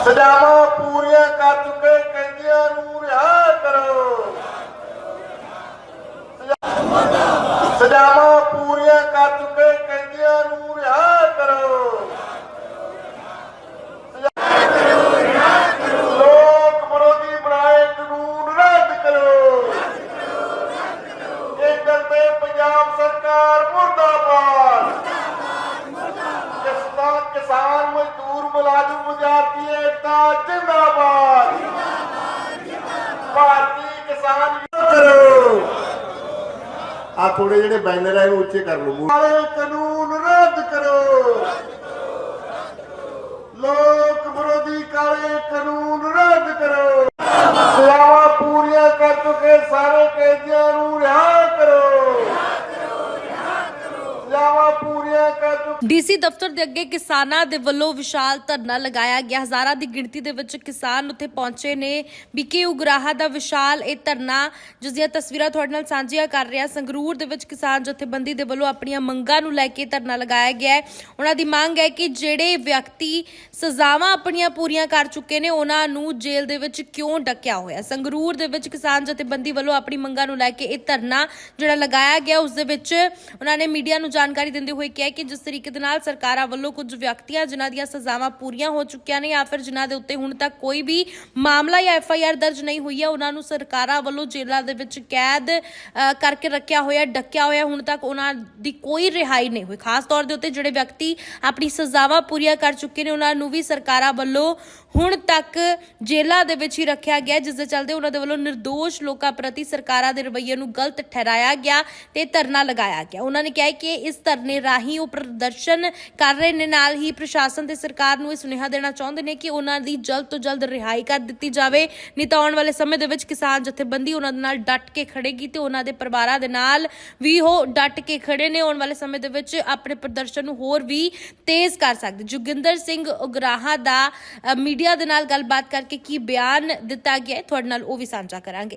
ਸਜ਼ਾਵਾਂ ਪੂਰੀਆਂ ਕਰ ਚੁੱਕੇ ਕੈਦੀਆਂ ਨੂੰ ਰਿਹਾ ਕਰੋ ਸਜ਼ਾ- ਸਜ਼ਾਵਾਂ ਪੂਰੀਆਂ ਕਰ ਚੁੱਕੇ ਕੈਦੀਆਂ ਨੂੰ ਰਿਹਾ ਕਰੋ ਸਜ਼ਾ- ਲੋਕ ਵਿਰੋਧੀ ਬਣਾਏ ਕਾਨੂੰਨ ਰੱਦ ਕਰੋ ਕੇਂਦਰ ਤੇ ਪੰਜਾਬ ਸਰਕਾਰ ਮੁਰਦਾਬਾਦ ਕਿਸਾਨ ਕਿਸਾਨ ਮਜ਼ਦੂਰ ਏਕਤਾ ਜਿੰਦਾਬਾਦ। ਭਾਰਤੀ ਕਿਸਾਨ ਕਰੋ ਆ ਥੋੜੇ ਜਿਹੜੇ ਬੈਨਰ ਆ ਇਹਨੂੰ ਉੱਚੇ ਕਰ ਲਓ। ਵਾਲੇ ਕਾਨੂੰਨ ਰੱਦ ਕਰੋ ਲੋਕ ਵਿਰੋਧੀ ਕਾਲੇ ਕਾਨੂੰਨ ਰੱਦ ਕਰੋ ਸਜ਼ਾਵਾਂ ਪੂਰੀਆਂ ਕਰ ਚੁੱਕੇ ਸਾਰੇ ਕੈਦੀਆਂ ਨੂੰ ਰਿਹਾ ਕਰੋ ਸਜ਼ਾਵਾਂ ਪੂਰੀਆਂ ਕਰ ਚੁੱਕੇ ਡੀਸੀ ਦਫ਼ਤਰ ਦੇ ਅੱਗੇ ਕਿਸਾਨਾਂ ਦੇ ਵੱਲੋਂ ਵਿਸ਼ਾਲ ਧਰਨਾ ਲਗਾਇਆ ਗਿਆ। ਹਜ਼ਾਰਾਂ ਦੀ ਗਿਣਤੀ ਦੇ ਵਿੱਚ ਕਿਸਾਨ ਉੱਥੇ ਪਹੁੰਚੇ ਨੇ। ਬੀਕੇ ਉਗਰਾਹਾ ਦਾ ਵਿਸ਼ਾਲ ਇਹ ਧਰਨਾ, ਜਿਸ ਦੀਆਂ ਤਸਵੀਰਾਂ ਤੁਹਾਡੇ ਨਾਲ ਸਾਂਝੀਆਂ ਕਰ ਰਿਹਾ। ਸੰਗਰੂਰ ਦੇ ਵਿੱਚ ਕਿਸਾਨ ਜਥੇਬੰਦੀ ਦੇ ਵੱਲੋਂ ਆਪਣੀਆਂ ਮੰਗਾਂ ਨੂੰ ਲੈ ਕੇ ਧਰਨਾ ਲਗਾਇਆ ਗਿਆ ਹੈ। ਉਹਨਾਂ ਦੀ ਮੰਗ ਹੈ ਕਿ ਜਿਹੜੇ ਵਿਅਕਤੀ ਸਜ਼ਾਵਾਂ ਆਪਣੀਆਂ ਪੂਰੀਆਂ ਕਰ ਚੁੱਕੇ ਨੇ, ਉਹਨਾਂ ਨੂੰ ਜੇਲ੍ਹ ਦੇ ਵਿੱਚ ਕਿਉਂ ਡੱਕਿਆ ਹੋਇਆ? ਸੰਗਰੂਰ ਦੇ ਵਿੱਚ ਕਿਸਾਨ ਜਥੇਬੰਦੀ ਵੱਲੋਂ ਆਪਣੀ ਮੰਗਾਂ ਨੂੰ ਲੈ ਕੇ ਇਹ ਧਰਨਾ ਜਿਹੜਾ ਲਗਾਇਆ ਗਿਆ, ਉਸ ਦੇ ਵਿੱਚ ਉਹਨਾਂ ਨੇ ਮੀਡੀਆ ਨੂੰ ਜਾਣਕਾਰੀ ਦਿੰਦੇ ਹੋਏ ਕਿਹਾ ਕਿ ਜਿਸ ਤਰੀਕੇ ਤਰੀਕੇ ਦੇ ਨਾਲ ਸਰਕਾਰਾਂ ਵੱਲੋਂ ਕੁਝ ਵਿਅਕਤੀਆਂ ਜਿਨ੍ਹਾਂ ਦੀਆਂ ਸਜ਼ਾਵਾਂ ਪੂਰੀਆਂ ਹੋ ਚੁੱਕੀਆਂ ਨੇ ਜਾਂ ਫਿਰ ਜਿਨ੍ਹਾਂ ਦੇ ਉੱਤੇ ਹੁਣ ਤੱਕ ਕੋਈ ਵੀ ਮਾਮਲਾ ਜਾਂ ਐਫ ਆਈ ਆਰ ਦਰਜ ਨਹੀਂ ਹੋਈ ਹੈ, ਉਹਨਾਂ ਨੂੰ ਸਰਕਾਰਾਂ ਵੱਲੋਂ ਜੇਲ੍ਹਾਂ ਦੇ ਵਿੱਚ ਕੈਦ ਕਰਕੇ ਰੱਖਿਆ ਹੋਇਆ, ਡੱਕਿਆ ਹੋਇਆ, ਹੁਣ ਤੱਕ ਉਹਨਾਂ ਦੀ ਕੋਈ ਰਿਹਾਈ ਨਹੀਂ ਹੋਈ। ਖਾਸ ਤੌਰ ਦੇ ਉੱਤੇ ਜਿਹੜੇ ਵਿਅਕਤੀ ਆਪਣੀ ਸਜ਼ਾਵਾਂ ਪੂਰੀਆਂ ਕਰ ਚੁੱਕੇ ਨੇ, ਉਹਨਾਂ ਨੂੰ ਵੀ ਸਰਕਾਰਾਂ ਵੱਲੋਂ ਹੁਣ ਤੱਕ ਜੇਲ੍ਹਾਂ ਦੇ ਵਿੱਚ ਹੀ ਰੱਖਿਆ ਗਿਆ ਜਿਸ ਦੇ ਚੱਲਦੇ ਉਹਨਾਂ ਦੇ ਵੱਲੋਂ નિર્ਦੋਸ਼ ਲੋਕਾਂ ਪ੍ਰਤੀ ਸਰਕਾਰਾਂ ਦੇ ਰਵੱਈਏ ਨੂੰ ਗਲਤ ਠਹਿਰਾਇਆ ਗਿਆ ਤੇ ਧਰਨਾ ਲਗਾਇਆ ਗਿਆ। ਉਹਨਾਂ ਨੇ ਕਿਹਾ ਕਿ ਇਸ ਧਰਨੇ ਰਾਹੀਂ ਉਹ ਪ੍ਰਦਰਸ਼ਨ ਕਰ ਰਹੇ ਨੇ। ਨਾਲ ਹੀ ਪ੍ਰਸ਼ਾਸਨ ਤੇ ਸਰਕਾਰ ਨੂੰ ਇਹ ਸੁਨੇਹਾ ਦੇਣਾ ਚਾਹੁੰਦੇ ਨੇ ਕਿ ਉਹਨਾਂ ਦੀ ਜਲਦ ਤੋਂ ਜਲਦ ਰਿਹਾਈ ਕਰ ਦਿੱਤੀ ਜਾਵੇ। ਨਹੀਂ ਤਾਂ ਆਉਣ ਵਾਲੇ ਸਮੇਂ ਦੇ ਵਿੱਚ ਕਿਸਾਨ ਜਥੇਬੰਦੀ ਉਹਨਾਂ ਦੇ ਨਾਲ ਡਟ ਕੇ ਖੜੇਗੀ ਤੇ ਉਹਨਾਂ ਦੇ ਪਰਿਵਾਰਾਂ ਦੇ ਨਾਲ ਵੀ ਉਹ ਡਟ ਕੇ ਖੜੇ ਨੇ। ਆਉਣ ਵਾਲੇ ਸਮੇਂ ਦੇ ਵਿੱਚ ਆਪਣੇ ਪ੍ਰਦਰਸ਼ਨ ਨੂੰ ਹੋਰ ਵੀ ਤੇਜ਼ ਕਰ ਸਕਦੇ। ਜੋਗਿੰਦਰ ਸਿੰਘ ਉਗਰਾਹਾ ਦਾ ਮੀਡੀਆ ਦੇ ਨਾਲ ਗੱਲਬਾਤ ਕਰਕੇ ਕੀ ਬਿਆਨ ਦਿੱਤਾ ਗਿਆ ਹੈ, ਤੁਹਾਡੇ ਨਾਲ ਉਹ ਵੀ ਸਾਂਝਾ ਕਰਾਂਗੇ।